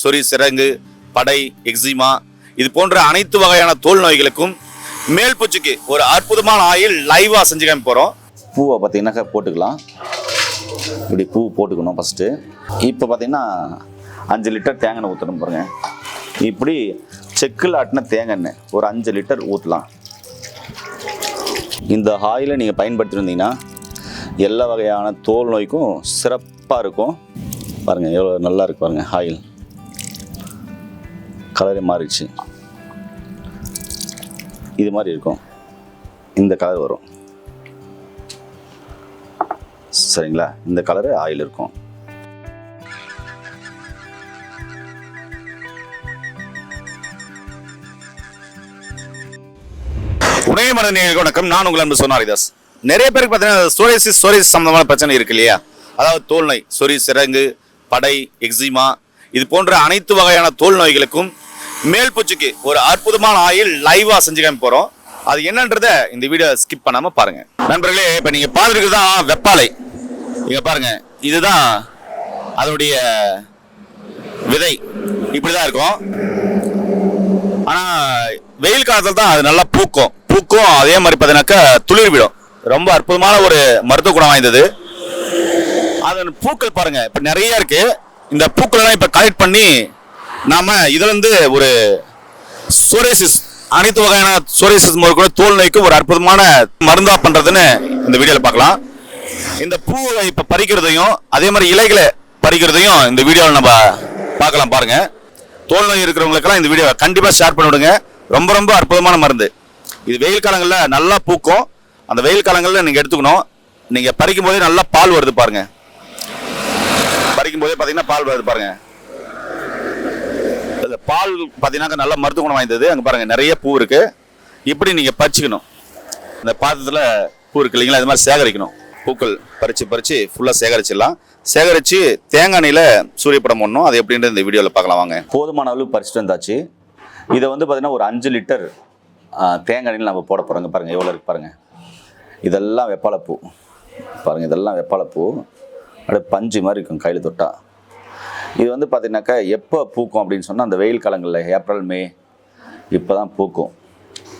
சொறி சிறங்கு படை எக்ஸிமா இது போன்ற அனைத்து வகையான தோல் நோய்களுக்கும் மேல் பூச்சிக்கு ஒரு அற்புதமான ஆயில் லைவா செஞ்சு காமி போறோம். பூவை பார்த்தீங்கன்னாக்கா போட்டுக்கலாம். இப்படி பூ போட்டுக்கணும் ஃபஸ்ட்டு இப்போ பார்த்தீங்கன்னா அஞ்சு லிட்டர் தேங்காய் எண்ணெய் ஊற்றணும் பாருங்க. இப்படி செக்கில் ஆட்டின தேங்காய் எண்ணெய் ஒரு அஞ்சு லிட்டர் ஊற்றலாம் இந்த ஆயிலை நீங்கள் பயன்படுத்திருந்தீங்கன்னா எல்லா வகையான தோல் நோய்க்கும் சிறப்பாக இருக்கும். பாருங்கள் எவ்வளோ நல்லா இருக்கு பாருங்கள் ஆயில். கலரே மாறிடுச்சு. இது மாதிரி இருக்கும். இந்த கலர் வரும். சரிங்களா? இந்த கலரு ஆயில் இருக்கும். உணவு மன வணக்கம். நான் உங்கள் அன்பு சொன்னாரிதாஸ் நிறைய பேருக்கு பார்த்தீங்கன்னா சோரிசிஸ் சோரிசிஸ் சம்மந்தமான பிரச்சனை இருக்கு இல்லையா? அதாவது தோல் நோய் சொறி சிறங்கு படை எக்ஸிமா இது போன்ற அனைத்து வகையான தோல் நோய்களுக்கும் மேல் பூச்சிக்கு ஒரு அற்புதமான ஆயில் லைவா செஞ்சு காமி போறோம். அது என்னன்றத இந்த வீடியோ ஸ்கிப் பண்ணாம பாருங்க. நண்பர்களே இப்ப நீங்க பார்த்துருக்கு தான் வெப்பாலை. இங்க பாருங்க இதுதான் அதனுடைய விதை. இப்படிதான் இருக்கும். ஆனா வெயில் காலத்துல தான் அது நல்லா பூக்கும். பூக்கும் அதே மாதிரி பார்த்தீங்கன்னாக்கா துளிர் விடும் ரொம்ப அற்புதமான ஒரு மருத்துவ குணம் வாய்ந்தது. அதன் பூக்கள் பாருங்க இப்ப நிறைய இருக்கு. இந்த பூக்கள் எல்லாம் இப்ப கலெக்ட் பண்ணி நாம இதுல இருந்து ஒரு சோரேசிஸ் அனைத்து வகையான சோரேசிஸ் கூட தோல் நோய்க்கு ஒரு அற்புதமான மருந்தா பண்றதுன்னு இந்த வீடியோல பார்க்கலாம். இந்த பூவை இப்ப பறிக்கிறதையும் அதே மாதிரி இலைகளை பறிக்கிறதையும் இந்த வீடியோவில் நம்ம பார்க்கலாம் பாருங்க. தோல் நோய் இருக்கிறவங்களுக்கெல்லாம் இந்த வீடியோவை கண்டிப்பாக ஷேர் பண்ணி விடுங்க. ரொம்ப ரொம்ப அற்புதமான மருந்து. இது வெயில் காலங்களில் நல்லா பூக்கும். அந்த வெயில் காலங்களில் நீங்கள் எடுத்துக்கணும். நீங்கள் பறிக்கும் போதே நல்லா பால் வருது பாருங்க. பறிக்கும் போதே பார்த்தீங்கன்னா பால் வருது பாருங்கள் பால் பார்த்தீங்கன்னா நல்ல மருத்துவ குணம் வாய்ந்தது. அங்கே பாருங்க நிறைய பூ இருக்கு. இப்படி நீங்கள் பறிச்சுக்கணும். இந்த பாத்திரத்தில் பூ இருக்கு இல்லைங்களா? இது மாதிரி சேகரிக்கணும். பூக்கள் பறித்து பறித்து ஃபுல்லாக சேகரிச்சிடலாம். சேகரித்து தேங்காய் எண்ணெயில் சூரியப்படம் பண்ணணும் அது எப்படின்றது இந்த வீடியோவில் பார்க்கலாம் வாங்க. போதுமான அளவு பறிச்சுட்டு வந்தாச்சு. இதை வந்து பார்த்தீங்கன்னா ஒரு அஞ்சு லிட்டர் தேங்காய் எண்ணெயில் நம்ம போட போகிறோங்க பாருங்கள் எவ்வளோ இருக்கு பாருங்கள் இதெல்லாம் வெப்பாலைப்பூ பாருங்கள் இதெல்லாம் வெப்பாலைப்பூ அப்படியே பஞ்சு மாதிரி இருக்கும் கையில் தொட்டால் இது வந்து பார்த்தீங்கன்னாக்கா எப்போ பூக்கும் அப்படின்னு சொன்னால் அந்த வெயில் காலங்களில் ஏப்ரல் மே இப்போ தான் பூக்கும்.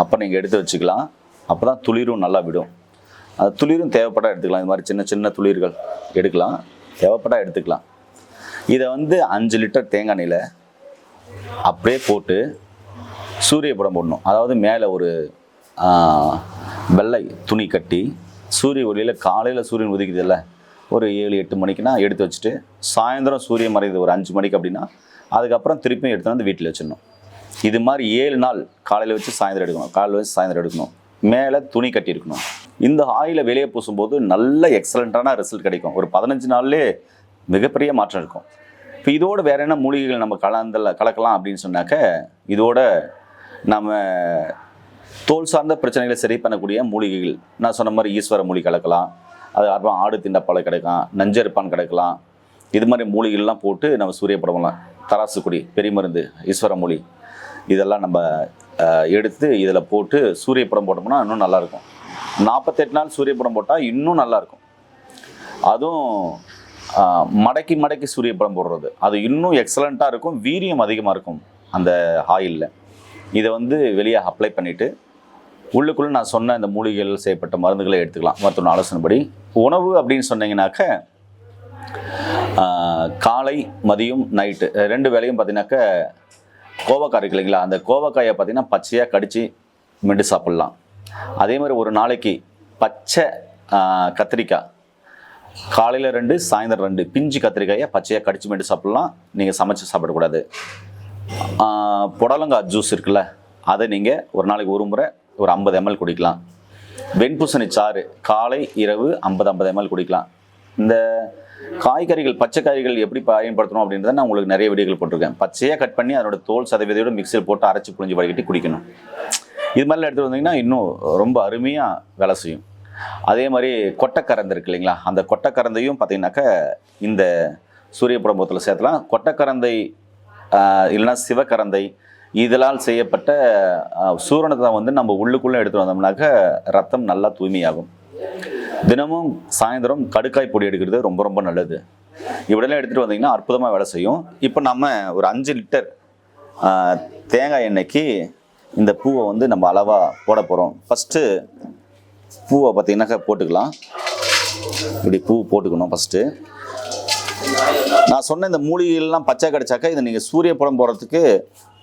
அப்போ நீங்கள் எடுத்து வச்சுக்கலாம். அப்போ தான் துளிரும் நல்லா விடும். அது துளிரும் தேவைப்பட்டா எடுத்துக்கலாம். இது மாதிரி சின்ன சின்ன துளிர்கள் எடுக்கலாம். தேவைப்பட்டா எடுத்துக்கலாம். இதை வந்து அஞ்சு லிட்டர் தேங்காய் எண்ணெயில் அப்படியே போட்டு சூரிய படம் போடணும். அதாவது மேலே ஒரு வெள்ளை துணி கட்டி சூரிய ஒளியில் காலையில் சூரியன் உதிக்குதுல்ல ஒரு ஏழு எட்டு மணிக்குனா எடுத்து வச்சுட்டு சாயந்தரம் சூரியன் மறையுது ஒரு அஞ்சு மணிக்கு அப்படின்னா அதுக்கப்புறம் திருப்பியும் எடுத்து வந்து வீட்டில் வச்சிடணும். இது மாதிரி ஏழு நாள் காலையில் வச்சு சாயந்தரம் எடுக்கணும். காலையில் வச்சு சாயந்தரம் எடுக்கணும். மேலே துணி கட்டியிருக்கணும் இந்த ஆயிலை வெளியே பூசும்போது நல்ல எக்ஸலண்ட்டான ரிசல்ட் கிடைக்கும். ஒரு பதினஞ்சு நாள்லேயே மிகப்பெரிய மாற்றம் இருக்கும். இப்போ இதோட வேற என்ன மூலிகைகள் நம்ம கலந்தல கலக்கலாம் அப்படின்னு சொன்னாக்க இதோட நம்ம தோல் சார்ந்த பிரச்சனைகளை சரி பண்ணக்கூடிய மூலிகைகள். நான் சொன்ன மாதிரி ஈஸ்வர மூலி கலக்கலாம். அது அப்புறம் ஆடு திண்டப்பாலை கிடைக்கலாம் நஞ்சரிப்பான் கிடைக்கலாம். இது மாதிரி மூலிகைகள்லாம் போட்டு நம்ம சூரிய படம்லாம் தராசுக்குடி கொடி பெரிய மருந்து ஈஸ்வர மூலி இதெல்லாம் நம்ம எடுத்து இதில் போட்டு சூரிய படம் போட்டோம்னா இன்னும் நல்லாயிருக்கும். நாற்பத்தெட்டு நாள் சூரிய படம் போட்டால் இன்னும் நல்லாயிருக்கும். அதுவும் மடக்கி மடக்கி சூரிய படம் போடுறது. அது இன்னும் எக்ஸலண்ட்டாக இருக்கும் வீரியம் அதிகமாக இருக்கும் அந்த ஆயிலில். இதை வந்து வெளியே அப்ளை பண்ணிவிட்டு உள்ளுக்குள்ளே நான் சொன்ன இந்த மூலிகைகள் செய்யப்பட்ட மருந்துகளை எடுத்துக்கலாம். மருத்துவ ஆலோசனைப்படி. உணவு அப்படின்னு சொன்னீங்கன்னாக்க காலை மதியம் நைட்டு ரெண்டு வேளையும் பார்த்தீங்கன்னாக்க கோவக்காய் இருக்கு இல்லைங்களா? அந்த கோவக்காயை பார்த்தீங்கன்னா பச்சையாக கடித்து மெண்டு சாப்பிட்லாம். அதே மாதிரி ஒரு நாளைக்கு பச்சை கத்திரிக்காய். காலையில் ரெண்டு சாயந்தரம் ரெண்டு. பிஞ்சு கத்திரிக்காயை பச்சையாக கடிச்சு மெண்டு சாப்பிட்லாம். நீங்கள் சமைச்சு சாப்பிடக்கூடாது. புடலங்காய் ஜூஸ் இருக்குல்ல அதை நீங்கள் ஒரு நாளைக்கு ஒரு முறை ஒரு ஐம்பது எம்எல் குடிக்கலாம். வெண்பூசணி சாறு காலை இரவு ஐம்பது ஐம்பது எம்எல் குடிக்கலாம். இந்த காய்கறிகள் பச்சை காய்கறிகள் எப்படி பயன்படுத்தணும் அப்படின்றத நான் உங்களுக்கு நிறைய வீடியோகள் போட்டிருக்கேன். பச்சையாக கட் பண்ணி அதனோட தோல் சதவீதையோட மிக்சியில் போட்டு அரைச்சி புழிஞ்சு வடிகட்டி குடிக்கணும். இது மாதிரிலாம் எடுத்துகிட்டு வந்தீங்கன்னா இன்னும் ரொம்ப அருமையாக வேலை செய்யும். அதே மாதிரி கொட்டைக்கரந்து இருக்கு இல்லைங்களா? அந்த கொட்டைக்கரந்தையும் பார்த்தீங்கன்னாக்கா இந்த சூரிய புடம்பத்தில் சேர்த்தலாம். கொட்டைக்கரந்தை இல்லைன்னா சிவக்கரந்தை இதனால் செய்யப்பட்ட சூரணத்தை வந்து நம்ம உள்ளுக்குள்ளே எடுத்துகிட்டு வந்தோம்னாக்க ரத்தம் நல்லா தூய்மையாகும். தினமும் சாயந்தரம் கடுக்காய் பொடி எடுக்கிறது ரொம்ப ரொம்ப நல்லது. இப்படிலாம் எடுத்துகிட்டு வந்தீங்கன்னா அற்புதமாக வேலை செய்யும். இப்போ நம்ம ஒரு அஞ்சு லிட்டர் தேங்காய் எண்ணெய்க்கு இந்த பூவை வந்து நம்ம அளவாக போட போகிறோம் ஃபஸ்ட்டு பூவை பார்த்தீங்கன்னாக்கா போட்டுக்கலாம். இப்படி பூ போட்டுக்கணும் ஃபஸ்ட்டு. நான் சொன்ன இந்த மூலிகைகள்லாம் பச்சை கிடைச்சாக்கா இதை நீங்கள் சூரிய படம் போடுறதுக்கு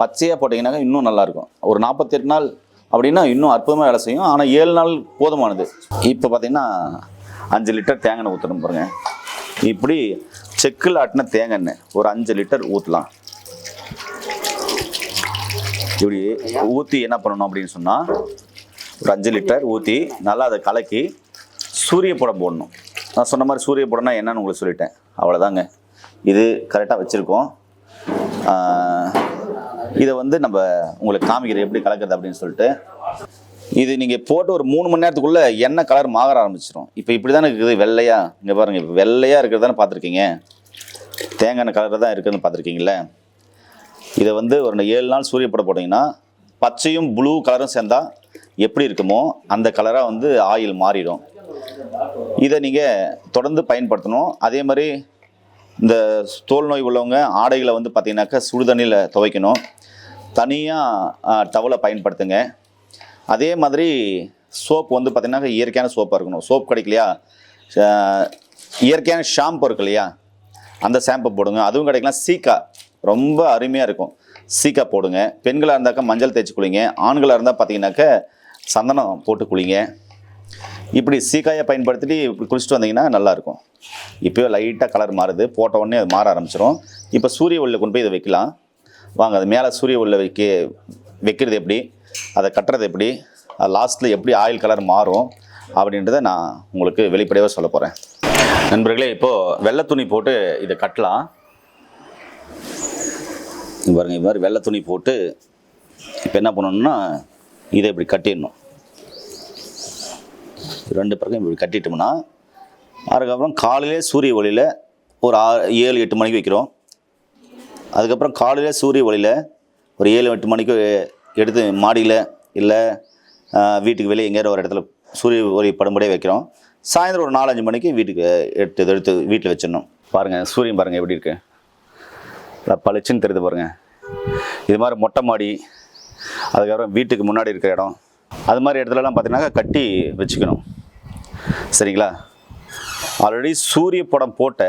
பச்சையாக போட்டிங்கனாக்கா இன்னும் நல்லாயிருக்கும் ஒரு நாற்பத்தெட்டு நாள் அப்படின்னா இன்னும் அற்புதமாக வேலை செய்யும். ஆனால் ஏழு நாள் போதுமானது. இப்போ பார்த்தீங்கன்னா அஞ்சு லிட்டர் தேங்காய் ஊற்றணும் பாருங்க. இப்படி செக்கில் ஆட்டின தேங்காய் எண்ணெய் ஒரு அஞ்சு லிட்டர் ஊற்றலாம் இப்படி ஊற்றி என்ன பண்ணணும் அப்படின்னு சொன்னால் ஒரு அஞ்சு லிட்டர் ஊற்றி நல்லா அதை கலக்கி சூரிய படம் போடணும். நான் சொன்ன மாதிரி சூரிய படம்னா என்னன்னு உங்களுக்கு சொல்லிட்டேன். அவ்வளோதாங்க இது கரெக்டாக வச்சுருக்கோம். இதை வந்து நம்ம உங்களுக்கு காமிக்கிறேன் எப்படி கலக்கிறது அப்படின்னு சொல்லிட்டு. இது நீங்கள் போட்டு ஒரு மூணு மணி நேரத்துக்குள்ளே எண்ணெய் கலர் மாற ஆரம்பிச்சிடும் இப்போ இப்படி தானே இருக்குது வெள்ளையா? இங்கே பாருங்கள் இப்போ வெள்ளையாக இருக்கிறது தானே பார்த்துருக்கீங்க. தேங்காய் எண்ணெய் கலர் தான் இருக்குதுன்னு பார்த்துருக்கீங்களே இதை வந்து ஒரு ஏழு நாள் சூரியப்பட போட்டிங்கன்னா பச்சையும் ப்ளூ கலரும் சேர்ந்தால் எப்படி இருக்குமோ அந்த கலராக வந்து ஆயில் மாறிடும். இதை நீங்கள் தொடர்ந்து பயன்படுத்தணும். அதே மாதிரி இந்த தோல் நோய் உள்ளவங்க ஆடைகளை வந்து பார்த்தீங்கன்னாக்கா சுடுதண்ணியில் துவைக்கணும். தனியாக டவலை பயன்படுத்துங்க. அதே மாதிரி சோப் வந்து பார்த்திங்கனாக்கா இயற்கையான சோப்பாக இருக்கணும். சோப் கிடைக்கலையா இயற்கையான ஷாம்பு இருக்கு இல்லையா? அந்த ஷாம்பு போடுங்க. அதுவும் கிடைக்கலாம் சீக்கா. ரொம்ப அருமையாக இருக்கும். சீக்கா போடுங்க. பெண்களாக இருந்தாக்கா மஞ்சள் தேய்ச்சி குளிங்க. ஆண்களாக இருந்தால் பார்த்தீங்கன்னாக்கா சந்தனம் போட்டு குளிங்க. இப்படி சீக்காயை பயன்படுத்தி இப்படி குளிச்சுட்டு வந்தீங்கன்னா நல்லாயிருக்கும். இப்போயோ லைட்டாக கலர் மாறுது. போட்ட உடனே அது மாற ஆரம்பிச்சிடும் இப்போ சூரிய ஒளியில் கொண்டு போய் இதை வைக்கலாம். வாங்க அது மேலே சூரிய ஒளியில் வைக்க வைக்கிறது எப்படி? அதை கட்டுறது எப்படி? அது லாஸ்ட்டில் எப்படி ஆயில் கலர் மாறும்? அப்படின்றத நான் உங்களுக்கு வெளிப்படையாக சொல்ல போகிறேன் நண்பர்களே இப்போது வெள்ளை துணி போட்டு இதை கட்டலாம். பாருங்கள் இது மாதிரி வெள்ளை துணி போட்டு இப்போ என்ன பண்ணணும்னா இதை இப்படி கட்டிடணும். ரெண்டு பக்கம் இப்படி கட்டிட்டோம்னா அதுக்கப்புறம் காலையிலே சூரிய ஒளியில் ஒரு ஆறு ஏழு எட்டு மணிக்கு வைக்கிறோம். அதுக்கப்புறம் காலையில் சூரிய ஒளியில் ஒரு ஏழு எட்டு மணிக்கு எடுத்து மாடியில் இல்லை வீட்டுக்கு வெளியே எங்கேயாவது ஒரு இடத்துல சூரிய ஒளி படும்படியே வைக்கிறோம். சாயந்தரம் ஒரு நாலஞ்சு மணிக்கு வீட்டுக்கு எடுத்து எடுத்து வீட்டில் வச்சிடணும். பாருங்கள் சூரியன் பாருங்கள் எப்படி இருக்குது பளிச்சுன்னு தெரியுது பாருங்கள் இது மாதிரி மொட்டை மாடி அதுக்கப்புறம் வீட்டுக்கு முன்னாடி இருக்கிற இடம். அது மாதிரி இடத்துலலாம் பார்த்தீங்கன்னா கட்டி வச்சுக்கணும். சரிங்களா? ஆல்ரெடி சூரிய படம் போட்ட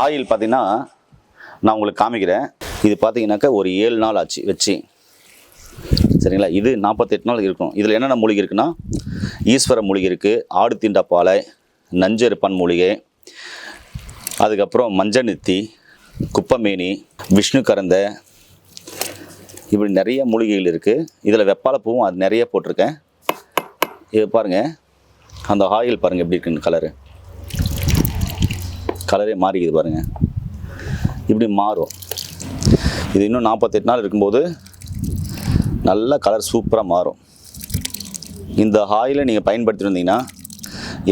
ஆயில் பார்த்தீங்கன்னா நான் உங்களுக்கு காமிக்கிறேன். இது பார்த்தீங்கன்னாக்கா ஒரு ஏழு நாள் ஆச்சு வச்சு. சரிங்களா? இது நாற்பத்தெட்டு நாள் இருக்கும். இதில் என்னென்ன மூலிகை இருக்குன்னா ஈஸ்வர மூலிகை இருக்குது ஆடு தீண்டாப்பாலை நஞ்செருப்பான் மூலிகை அதுக்கப்புறம் மஞ்சநித்தி குப்பமேனி விஷ்ணு கரந்தை இப்படி நிறைய மூலிகைகள் இருக்குது இதில் வெப்பாலை பூவும் அது நிறைய போட்டிருக்கேன். இது பாருங்கள் அந்த ஆயில் பாருங்கள் எப்படி இருக்குன்னு கலரு கலரே மாறிக்குது பாருங்கள் இப்படி மாறும். இது இன்னும் நாற்பத்தெட்டு நாள் இருக்கும்போது நல்ல கலர் சூப்பராக மாறும். இந்த ஆயிலை நீங்கள் பயன்படுத்திட்டு வந்தீங்கன்னா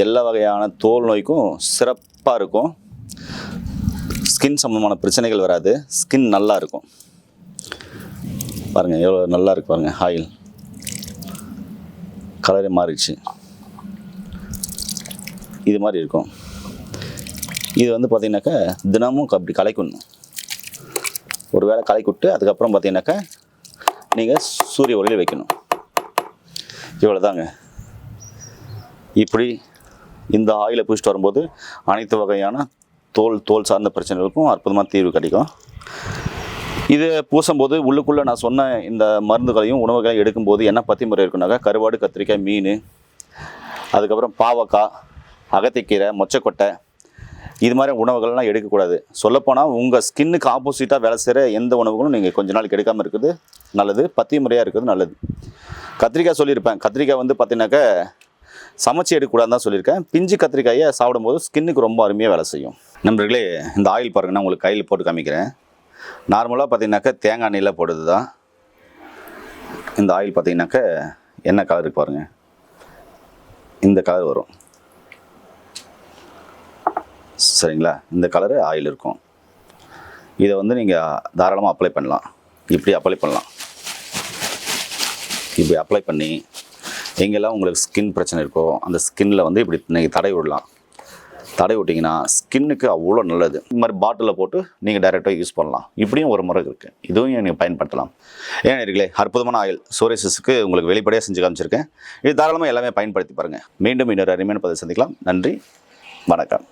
எல்லா வகையான தோல் நோய்க்கும் சிறப்பாக இருக்கும். ஸ்கின் சம்மந்தமான பிரச்சனைகள் வராது. ஸ்கின் நல்லா இருக்கும். பாருங்கள் எவ்வளோ நல்லா இருக்கு பாருங்கள் ஆயில் கலரே மாறிடுச்சு. இது மாதிரி இருக்கும். இது வந்து பார்த்தீங்கன்னாக்கா தினமும் அப்படி கலைக்கணும். ஒரு வேளை கலைக்கிட்டு அதுக்கப்புறம் பார்த்தீங்கன்னாக்கா நீங்கள் சூரிய ஒளியில் வைக்கணும். இவ்வளோதாங்க இப்படி இந்த ஆயிலை பூசிட்டு வரும்போது அனைத்து வகையான தோல் தோல் சார்ந்த பிரச்சனைகளுக்கும் அற்புதமாக தீர்வு கிடைக்கும். இது பூசும்போது உள்ளுக்குள்ளே நான் சொன்ன இந்த மருந்துகளையும் உணவுகளையும் எடுக்கும்போது என்ன பத்தி முறை இருக்குனாக்கா கருவாடு கத்திரிக்காய் மீன் அதுக்கப்புறம் பாவக்காய் அகத்திக்கீரை மொச்சக்கொட்டை இது மாதிரி உணவுகள்லாம் எடுக்கக்கூடாது. சொல்லப்போனால் உங்கள் ஸ்கின்னுக்கு ஆப்போசிட்டாக வேலை செய்கிற எந்த உணவுகளும் நீங்கள் கொஞ்ச நாளைக்கு எடுக்காமல் இருக்குது. நல்லது. பத்திய முறையாக இருக்கிறது நல்லது. கத்திரிக்காய் சொல்லியிருப்பேன். கத்திரிக்காய் வந்து பார்த்தீங்கன்னாக்கா சமைச்சு எடுக்கக்கூடாதுன்னு தான் சொல்லியிருக்கேன். பிஞ்சு கத்திரிக்காயை சாப்பிடும்போது ஸ்கின்னுக்கு ரொம்ப அருமையாக வேலை செய்யும். நண்பர்களே இந்த ஆயில் பாருங்கள் நான் உங்களுக்கு கையில் போட்டு காமிக்கிறேன். நார்மலாக பார்த்தீங்கன்னாக்கா தேங்காய் எண்ணெயில் போடுறது தான் இந்த ஆயில் பார்த்தீங்கன்னாக்கா என்ன கலருக்கு பாருங்கள் இந்த கலர் வரும். சரிங்களா? இந்த கலரு ஆயில் இருக்கும். இதை வந்து நீங்கள் தாராளமாக அப்ளை பண்ணலாம். இப்படி அப்ளை பண்ணலாம். இப்படி அப்ளை பண்ணி எங்கெல்லாம் உங்களுக்கு ஸ்கின் பிரச்சனை இருக்கோ அந்த ஸ்கின்ல வந்து இப்படி நீங்கள் தடை விடலாம். தடை விட்டிங்கன்னா ஸ்கின்னுக்கு அவ்வளோ நல்லது. இது மாதிரி பாட்டிலில் போட்டு நீங்கள் டைரெக்டாக யூஸ் பண்ணலாம். இப்படியும் ஒரு முறை இருக்குது இதுவும் நீங்கள் பயன்படுத்தலாம். ஏன் இருக்கலே அற்புதமான ஆயில் சோரியசிஸ்க்கு உங்களுக்கு வெளிப்படையாக செஞ்சு காமிச்சிருக்கேன். இது தாராளமாக எல்லாமே பயன்படுத்தி பாருங்கள் மீண்டும் இன்னொரு அருமையான பதிவு சந்திக்கலாம். நன்றி. வணக்கம்.